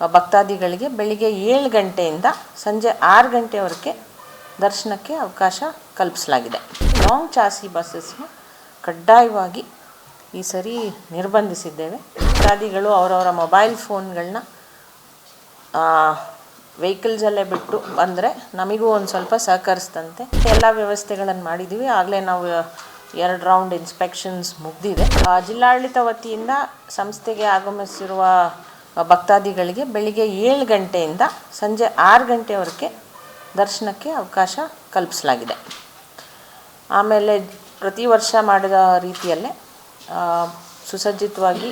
ಭಕ್ತಾದಿಗಳಿಗೆ ಬೆಳಿಗ್ಗೆ ಏಳು ಗಂಟೆಯಿಂದ ಸಂಜೆ ಆರು ಗಂಟೆವರೆಗೆ ದರ್ಶನಕ್ಕೆ ಅವಕಾಶ ಕಲ್ಪಿಸಲಾಗಿದೆ. ಲಾಂಗ್ ಚಾಸಿ ಬಸ್ಸಸ್ನ ಕಡ್ಡಾಯವಾಗಿ ಈ ಸರಿ ನಿರ್ಬಂಧಿಸಿದ್ದೇವೆ. ಭಕ್ತಾದಿಗಳು ಅವರವರ ಮೊಬೈಲ್ ಫೋನ್ಗಳನ್ನ ವೆಹಿಕಲ್ಸಲ್ಲೇ ಬಿಟ್ಟು ಬಂದರೆ ನಮಗೂ ಒಂದು ಸ್ವಲ್ಪ ಸಹಕರಿಸ್ತಂತೆ ಎಲ್ಲ ವ್ಯವಸ್ಥೆಗಳನ್ನು ಮಾಡಿದ್ದೀವಿ ಆಗಲೇ ನಾವು ಎರಡು ರೌಂಡ್ ಇನ್ಸ್ಪೆಕ್ಷನ್ಸ್ ಮುಗ್ದಿದೆ. ಜಿಲ್ಲಾಡಳಿತ ವತಿಯಿಂದ ಸಂಸ್ಥೆಗೆ ಆಗಮಿಸಿರುವ ಭಕ್ತಾದಿಗಳಿಗೆ ಬೆಳಿಗ್ಗೆ ಏಳು ಗಂಟೆಯಿಂದ ಸಂಜೆ ಆರು ಗಂಟೆವರೆಗೆ ದರ್ಶನಕ್ಕೆ ಅವಕಾಶ ಕಲ್ಪಿಸಲಾಗಿದೆ. ಆಮೇಲೆ ಪ್ರತಿ ವರ್ಷ ಮಾಡಿದ ರೀತಿಯಲ್ಲೇ ಸುಸಜ್ಜಿತವಾಗಿ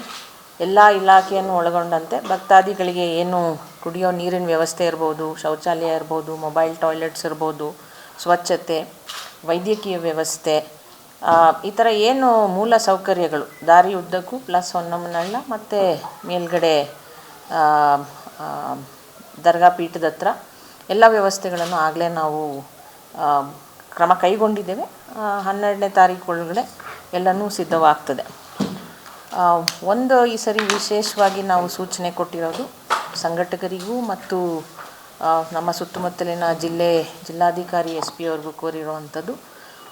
ಎಲ್ಲ ಇಲಾಖೆಯನ್ನು ಒಳಗೊಂಡಂತೆ ಭಕ್ತಾದಿಗಳಿಗೆ ಏನು ಕುಡಿಯೋ ನೀರಿನ ವ್ಯವಸ್ಥೆ ಇರ್ಬೋದು, ಶೌಚಾಲಯ ಇರ್ಬೋದು, ಮೊಬೈಲ್ ಟಾಯ್ಲೆಟ್ಸ್ ಇರ್ಬೋದು, ಸ್ವಚ್ಛತೆ, ವೈದ್ಯಕೀಯ ವ್ಯವಸ್ಥೆ ಈ ಥರ ಏನು ಮೂಲ ಸೌಕರ್ಯಗಳು, ದಾರಿ ಉದ್ದಕ್ಕೂ ಪ್ಲಸ್ ಹೊನ್ನಮ್ಮನಳ್ಳ ಮತ್ತು ಮೇಲ್ಗಡೆ ದರ್ಗಾ ಪೀಠದ ಹತ್ರ ಎಲ್ಲ ವ್ಯವಸ್ಥೆಗಳನ್ನು ಆಗಲೇ ನಾವು ಕ್ರಮ ಕೈಗೊಂಡಿದ್ದೇವೆ. ಹನ್ನೆರಡನೇ ತಾರೀಕು ಒಳಗಡೆ ಎಲ್ಲನೂ ಸಿದ್ಧವಾಗ್ತದೆ. ಒಂದು ಈ ಸರಿ ವಿಶೇಷವಾಗಿ ನಾವು ಸೂಚನೆ ಕೊಟ್ಟಿರೋದು ಸಂಘಟಕರಿಗೂ ಮತ್ತು ನಮ್ಮ ಸುತ್ತಮುತ್ತಲಿನ ಜಿಲ್ಲೆ ಜಿಲ್ಲಾಧಿಕಾರಿ ಎಸ್ ಪಿ ಅವ್ರಿಗೂ ಕೋರಿರುವಂಥದ್ದು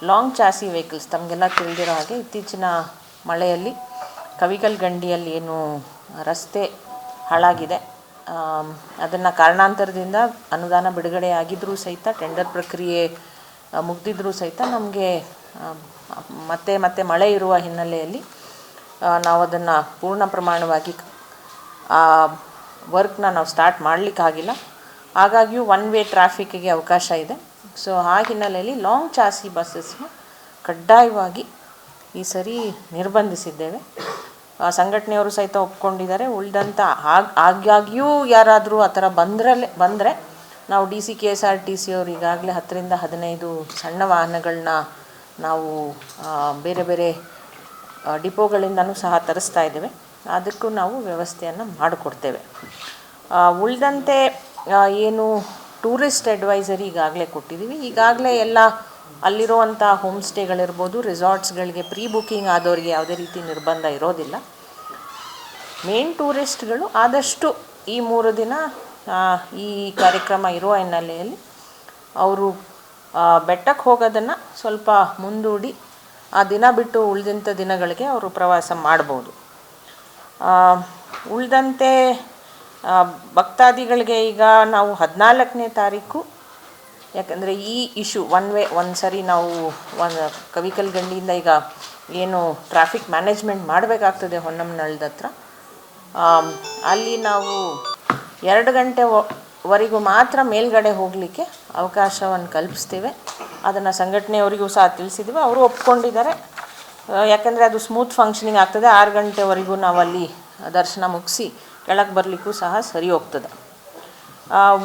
ಲಾಂಗ್ ಚಾಸಿ ವೆಹಿಕಲ್ಸ್. ತಮಗೆಲ್ಲ ತಿಳಿದಿರೋ ಹಾಗೆ ಇತ್ತೀಚಿನ ಮಳೆಯಲ್ಲಿ ಕವಿಕಲ್ ಗಂಡಿಯಲ್ಲಿ ಏನು ರಸ್ತೆ ಹಾಳಾಗಿದೆ. ಅದನ್ನು ಕಾರಣಾಂತರದಿಂದ ಅನುದಾನ ಬಿಡುಗಡೆ ಆಗಿದ್ದರೂ ಸಹಿತ ಟೆಂಡರ್ ಪ್ರಕ್ರಿಯೆ ಮುಗ್ದಿದ್ರೂ ಸಹಿತ ನಮಗೆ ಮತ್ತೆ ಮತ್ತೆ ಮಳೆ ಇರುವ ಹಿನ್ನೆಲೆಯಲ್ಲಿ ನಾವು ಅದನ್ನು ಪೂರ್ಣ ಪ್ರಮಾಣವಾಗಿ, ಆ ವರ್ಕ್ನ ನಾವು ಸ್ಟಾರ್ಟ್ ಮಾಡಲಿಕ್ಕಾಗಿಲ್ಲ. ಹಾಗಾಗಿಯೂ ಒನ್ ವೇ ಟ್ರಾಫಿಕ್ಕಿಗೆ ಅವಕಾಶ ಇದೆ. ಸೊ ಆ ಹಿನ್ನೆಲೆಯಲ್ಲಿ ಲಾಂಗ್ ಚಾಸಿ ಬಸ್ಸಸ್ನ ಕಡ್ಡಾಯವಾಗಿ ಈ ಸರಿ ನಿರ್ಬಂಧಿಸಿದ್ದೇವೆ. ಸಂಘಟನೆಯವರು ಸಹಿತ ಒಪ್ಕೊಂಡಿದ್ದಾರೆ. ಉಳಿದಂಥ ಆಗ, ಆಗಾಗ್ಯೂ ಯಾರಾದರೂ ಆ ಥರ ಬಂದ್ರಲ್ಲೇ, ಬಂದರೆ ನಾವು D C, K S R T C ಅವರು ಈಗಾಗಲೇ ಹತ್ತರಿಂದ ಹದಿನೈದು ಸಣ್ಣ ವಾಹನಗಳನ್ನ ನಾವು ಬೇರೆ ಬೇರೆ ಡಿಪೋಗಳಿಂದನೂ ಸಹ ತರಿಸ್ತಾ ಇದ್ದೇವೆ. ಅದಕ್ಕೂ ನಾವು ವ್ಯವಸ್ಥೆಯನ್ನು ಮಾಡಿಕೊಡ್ತೇವೆ. ಉಳಿದಂತೆ ಏನು ಟೂರಿಸ್ಟ್ ಅಡ್ವೈಸರಿ ಈಗಾಗಲೇ ಕೊಟ್ಟಿದ್ದೀವಿ. ಈಗಾಗಲೇ ಎಲ್ಲ ಅಲ್ಲಿರುವಂಥ ಹೋಮ್ ಸ್ಟೇಗಳಿರ್ಬೋದು, ರೆಸಾರ್ಟ್ಸ್ಗಳಿಗೆ ಪ್ರೀ ಬುಕ್ಕಿಂಗ್ ಆದವರಿಗೆ ಯಾವುದೇ ರೀತಿ ನಿರ್ಬಂಧ ಇರೋದಿಲ್ಲ. ಮೇನ್ ಟೂರಿಸ್ಟ್ಗಳು ಆದಷ್ಟು ಈ ಮೂರು ದಿನ ಈ ಕಾರ್ಯಕ್ರಮ ಇರುವ ಹಿನ್ನೆಲೆಯಲ್ಲಿ ಅವರು ಬೆಟ್ಟಕ್ಕೆ ಹೋಗೋದನ್ನು ಸ್ವಲ್ಪ ಮುಂದೂಡಿ, ಆ ದಿನ ಬಿಟ್ಟು ಉಳಿದಂಥ ದಿನಗಳಿಗೆ ಅವರು ಪ್ರವಾಸ ಮಾಡ್ಬೋದು. ಉಳಿದಂತೆ ಭಕ್ತಾದಿಗಳಿಗೆ ಈಗ ನಾವು ಹದಿನಾಲ್ಕನೇ ತಾರೀಕು ಯಾಕಂದರೆ ಈ ಇಶ್ಯೂ ಒನ್ ವೇ ಒಂದು ಸರಿ ನಾವು ಒಂದು ಕವಿಕಲ್ ಗಂಡಿಯಿಂದ ಈಗ ಏನು ಟ್ರಾಫಿಕ್ ಮ್ಯಾನೇಜ್ಮೆಂಟ್ ಮಾಡಬೇಕಾಗ್ತದೆ ಹೊನ್ನಮ್ಮನಳ್ದ ಹತ್ರ. ಅಲ್ಲಿ ನಾವು ಎರಡು ಗಂಟೆ ವರೆಗೂ ಮಾತ್ರ ಮೇಲ್ಗಡೆ ಹೋಗಲಿಕ್ಕೆ ಅವಕಾಶವನ್ನು ಕಲ್ಪಿಸ್ತೇವೆ. ಅದನ್ನು ಸಂಘಟನೆಯವರಿಗೂ ಸಹ ತಿಳಿಸಿದ್ದೀವಿ ಅವರು ಒಪ್ಕೊಂಡಿದ್ದಾರೆ. ಯಾಕೆಂದರೆ ಅದು ಸ್ಮೂತ್ ಫಂಕ್ಷನಿಂಗ್ ಆಗ್ತದೆ. ಆರು ಗಂಟೆವರೆಗೂ ನಾವು ಅಲ್ಲಿ ದರ್ಶನ ಮುಗಿಸಿ ಕೆಳಗೆ ಬರಲಿಕ್ಕೂ ಸಹ ಸರಿ ಹೋಗ್ತದೆ.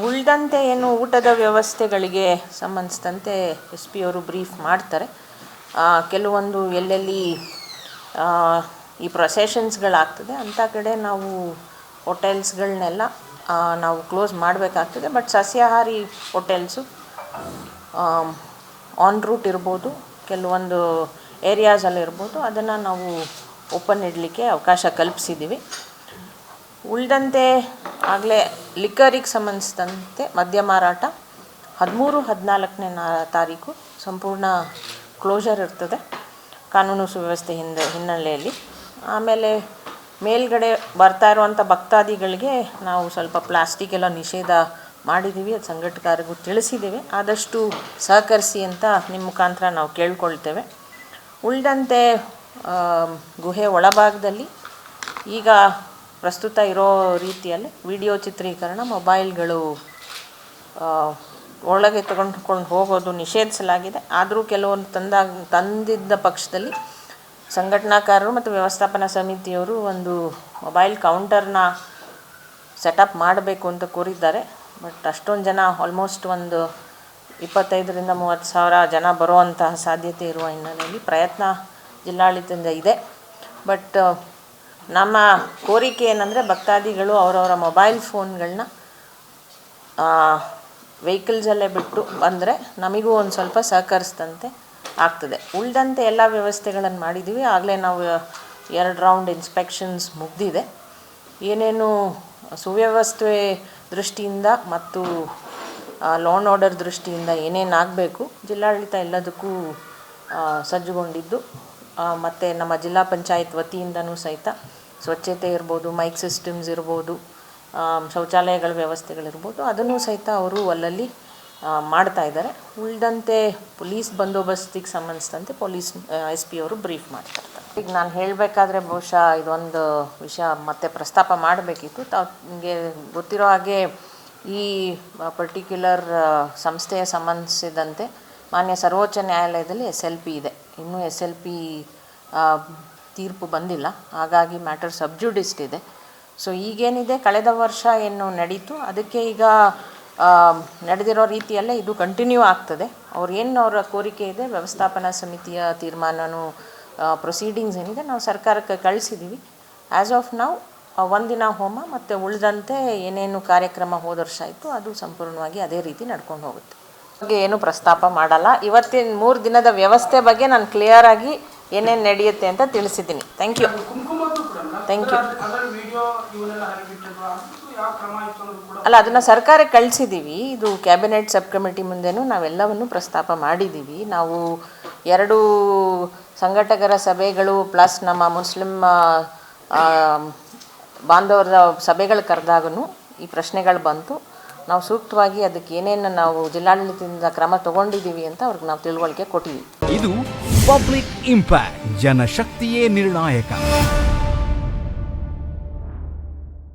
ಉಳಿದಂತೆ ಏನು ಊಟದ ವ್ಯವಸ್ಥೆಗಳಿಗೆ ಸಂಬಂಧಿಸಿದಂತೆ ಎಸ್ ಪಿ ಅವರು ಬ್ರೀಫ್ ಮಾಡ್ತಾರೆ. ಕೆಲವೊಂದು ಎಲ್ಲೆಲ್ಲಿ ಈ ಪ್ರೊಸೆಷನ್ಸ್ಗಳಾಗ್ತದೆ ಅಂಥ ಕಡೆ ನಾವು ಹೋಟೆಲ್ಸ್ಗಳನ್ನೆಲ್ಲ ನಾವು ಕ್ಲೋಸ್ ಮಾಡಬೇಕಾಗ್ತದೆ. ಬಟ್ ಸಸ್ಯಾಹಾರಿ ಹೋಟೆಲ್ಸು ಆನ್ ರೂಟ್ ಇರ್ಬೋದು, ಕೆಲವೊಂದು ಏರಿಯಾಸಲ್ಲಿ ಇರ್ಬೋದು, ಅದನ್ನು ನಾವು ಓಪನ್ ಇಡಲಿಕ್ಕೆ ಅವಕಾಶ ಕಲ್ಪಿಸಿದ್ದೀವಿ ಉಳಿದಂತೆ ಆಗಲೇ ಲಿಕ್ಕರಿಗೆ ಸಂಬಂಧಿಸಿದಂತೆ ಮದ್ಯ ಮಾರಾಟ. ಹದಿಮೂರು, ಹದಿನಾಲ್ಕನೇ ತಾರೀಕು ಸಂಪೂರ್ಣ ಕ್ಲೋಷರ್ ಇರ್ತದೆ. ಕಾನೂನು ಸುವ್ಯವಸ್ಥೆ ಹಿಂದೆ, ಹಿನ್ನೆಲೆಯಲ್ಲಿ. ಆಮೇಲೆ ಮೇಲ್ಗಡೆ ಬರ್ತಾ ಇರುವಂಥ ಭಕ್ತಾದಿಗಳಿಗೆ ನಾವು ಸ್ವಲ್ಪ ಪ್ಲಾಸ್ಟಿಕ್ ಎಲ್ಲ ನಿಷೇಧ ಮಾಡಿದ್ದೀವಿ ಅದು ಸಂಘಟಕರಿಗೂ ತಿಳಿಸಿದ್ದೀವಿ ಆದಷ್ಟು ಸಹಕರಿಸಿ ಅಂತ ನಿಮ್ಮ ಮುಖಾಂತರ ನಾವು ಕೇಳ್ಕೊಳ್ತೇವೆ. ಉಳಿದಂತೆ ಗುಹೆ ಒಳಭಾಗದಲ್ಲಿ ಈಗ ಪ್ರಸ್ತುತ ಇರೋ ರೀತಿಯಲ್ಲಿ ವಿಡಿಯೋ ಚಿತ್ರೀಕರಣ ಮೊಬೈಲ್ಗಳು ಒಳಗೆ ತಗೊಂಡ್ಕೊಂಡು ಹೋಗೋದು ನಿಷೇಧಿಸಲಾಗಿದೆ. ಆದರೂ ಕೆಲವೊಂದು ತಂದಾಗ, ತಂದಿದ್ದ ಪಕ್ಷದಲ್ಲಿ ಸಂಘಟನಾಕಾರರು ಮತ್ತು ವ್ಯವಸ್ಥಾಪನಾ ಸಮಿತಿಯವರು ಒಂದು ಮೊಬೈಲ್ ಕೌಂಟರ್ನ ಸೆಟಪ್ ಮಾಡಬೇಕು ಅಂತ ಕೋರಿದ್ದಾರೆ. ಬಟ್ ಅಷ್ಟೊಂದು ಜನ, ಆಲ್ಮೋಸ್ಟ್ ಒಂದು ಇಪ್ಪತ್ತೈದರಿಂದ ಮೂವತ್ತು ಸಾವಿರ ಜನ ಬರುವಂತಹ ಸಾಧ್ಯತೆ ಇರುವ ಹಿನ್ನೆಲೆಯಲ್ಲಿ ಪ್ರಯತ್ನ ಜಿಲ್ಲಾಡಳಿತದಿಂದ ಇದೆ. ಬಟ್ ನಮ್ಮ ಕೋರಿಕೆ ಏನಂದರೆ ಭಕ್ತಾದಿಗಳು ಅವರವರ ಮೊಬೈಲ್ ಫೋನ್ಗಳನ್ನ ವೆಹಿಕಲ್ಸಲ್ಲೇ ಬಿಟ್ಟು ಬಂದರೆ ನಮಗೂ ಒಂದು ಸ್ವಲ್ಪ ಸಹಕರಿಸ್ದಂತೆ ಆಗ್ತದೆ. ಉಳಿದಂತೆ ಎಲ್ಲ ವ್ಯವಸ್ಥೆಗಳನ್ನು ಮಾಡಿದ್ದೀವಿ ಆಗಲೇ ನಾವು ಎರಡು ರೌಂಡ್ ಇನ್ಸ್ಪೆಕ್ಷನ್ಸ್ ಮುಗ್ದಿದೆ. ಏನೇನು ಸುವ್ಯವಸ್ಥೆ ದೃಷ್ಟಿಯಿಂದ ಮತ್ತು ಲೋನ್ ಆರ್ಡರ್ ದೃಷ್ಟಿಯಿಂದ ಏನೇನು ಆಗಬೇಕು, ಜಿಲ್ಲಾಡಳಿತ ಎಲ್ಲದಕ್ಕೂ ಸಜ್ಜುಗೊಂಡಿದ್ದು. ಮತ್ತು ನಮ್ಮ ಜಿಲ್ಲಾ ಪಂಚಾಯತ್ ವತಿಯಿಂದನೂ ಸಹಿತ ಸ್ವಚ್ಛತೆ ಇರ್ಬೋದು ಮೈಕ್ ಸಿಸ್ಟಮ್ಸ್ ಇರ್ಬೋದು ಶೌಚಾಲಯಗಳ ವ್ಯವಸ್ಥೆಗಳಿರ್ಬೋದು, ಅದನ್ನು ಸಹಿತ ಅವರು ಅಲ್ಲಲ್ಲಿ ಮಾಡ್ತಾ ಇದ್ದಾರೆ. ಉಳಿದಂತೆ ಪೊಲೀಸ್ ಬಂದೋಬಸ್ತಿಗೆ ಸಂಬಂಧಿಸಿದಂತೆ ಪೊಲೀಸ್ ಎಸ್ ಪಿ ಅವರು ಬ್ರೀಫ್ ಮಾಡ್ತಾ ಈಗ ನಾನು ಹೇಳಬೇಕಾದ್ರೆ ಬಹುಶಃ ಇದೊಂದು ವಿಷಯ ಮತ್ತೆ ಪ್ರಸ್ತಾಪ ಮಾಡಬೇಕಿತ್ತು. ನಿಮಗೆ ಗೊತ್ತಿರೋ ಹಾಗೆ ಈ ಪರ್ಟಿಕ್ಯುಲರ್ ಸಂಸ್ಥೆಯ ಸಂಬಂಧಿಸಿದಂತೆ ಮಾನ್ಯ ಸರ್ವೋಚ್ಚ ನ್ಯಾಯಾಲಯದಲ್ಲಿ ಎಸ್ ಎಲ್ ಪಿ ಇದೆ. ಇನ್ನೂ ಎಸ್ ಎಲ್ ಪಿ ತೀರ್ಪು ಬಂದಿಲ್ಲ. ಹಾಗಾಗಿ ಮ್ಯಾಟರ್ ಸಬ್ಜುಡಿಸ್ಟ್ ಇದೆ. ಸೊ, ಈಗೇನಿದೆ? ಕಳೆದ ವರ್ಷ ಏನು ನಡೀತು? ಅದಕ್ಕೆ ಈಗ ನಡೆದಿರೋ ರೀತಿಯಲ್ಲೇ ಇದು ಕಂಟಿನ್ಯೂ ಆಗ್ತದೆ. ಅವ್ರು ಏನು ಅವರ ಕೋರಿಕೆ ಇದೆ? ವ್ಯವಸ್ಥಾಪನಾ ಸಮಿತಿಯ ತೀರ್ಮಾನನೂ ಪ್ರೊಸೀಡಿಂಗ್ಸ್ ಏನಿದೆ ನಾವು ಸರ್ಕಾರಕ್ಕೆ ಕಳಿಸಿದ್ದೀವಿ ಆ್ಯಸ್ ಆಫ್ ನಾವು ಒಂದಿನ ಹೋಮ ಮತ್ತು ಉಳಿದಂತೆ ಏನೇನು ಕಾರ್ಯಕ್ರಮ ಹೋದ ವರ್ಷ ಆಯಿತು, ಅದು ಸಂಪೂರ್ಣವಾಗಿ ಅದೇ ರೀತಿ ನಡ್ಕೊಂಡು ಹೋಗುತ್ತೆ. ಬಗ್ಗೆ ಏನು ಪ್ರಸ್ತಾಪ ಮಾಡಲ್ಲ. ಇವತ್ತಿನ ಮೂರು ದಿನದ ವ್ಯವಸ್ಥೆ ಬಗ್ಗೆ ನಾನು ಕ್ಲಿಯರ್ ಆಗಿ ಏನೇನು ನಡೆಯುತ್ತೆ ಅಂತ ತಿಳಿಸಿದ್ದೀನಿ. ಥ್ಯಾಂಕ್ ಯು ಥ್ಯಾಂಕ್ ಕೂಡ ಅಲ್ಲ, ಅದನ್ನು ಸರ್ಕಾರಕ್ಕೆ ಕಳಿಸಿದ್ದೀವಿ ಇದು ಕ್ಯಾಬಿನೆಟ್ ಸಬ್ ಕಮಿಟಿ ಮುಂದೆನೂ ನಾವೆಲ್ಲವನ್ನು ಪ್ರಸ್ತಾಪ ಮಾಡಿದ್ದೀವಿ ನಾವು ಎರಡು ಸಂಘಟಕರ ಸಭೆಗಳು ಪ್ಲಸ್ ನಮ್ಮ ಮುಸ್ಲಿಂ ಬಾಂಧವರ ಸಭೆಗಳು ಕರೆದಾಗೂ ಈ ಪ್ರಶ್ನೆಗಳು ಬಂತು. ನಾವು ಸೂಕ್ತವಾಗಿ ಅದಕ್ಕೆ ಏನೇನು ನಾವು ಜಿಲ್ಲಾಡಳಿತದಿಂದ ಕ್ರಮ ತಗೊಂಡಿದ್ದೀವಿ ಅಂತ ಅವ್ರಿಗೆ ನಾವು ತಿಳುವಳಿಕೆ ಕೊಟ್ಟಿದ್ದೀವಿ. ಇದು ಪಬ್ಲಿಕ್ ಇಂಪ್ಯಾಕ್ಟ್, ಜನಶಕ್ತಿಯೇ ನಿರ್ಣಾಯಕ.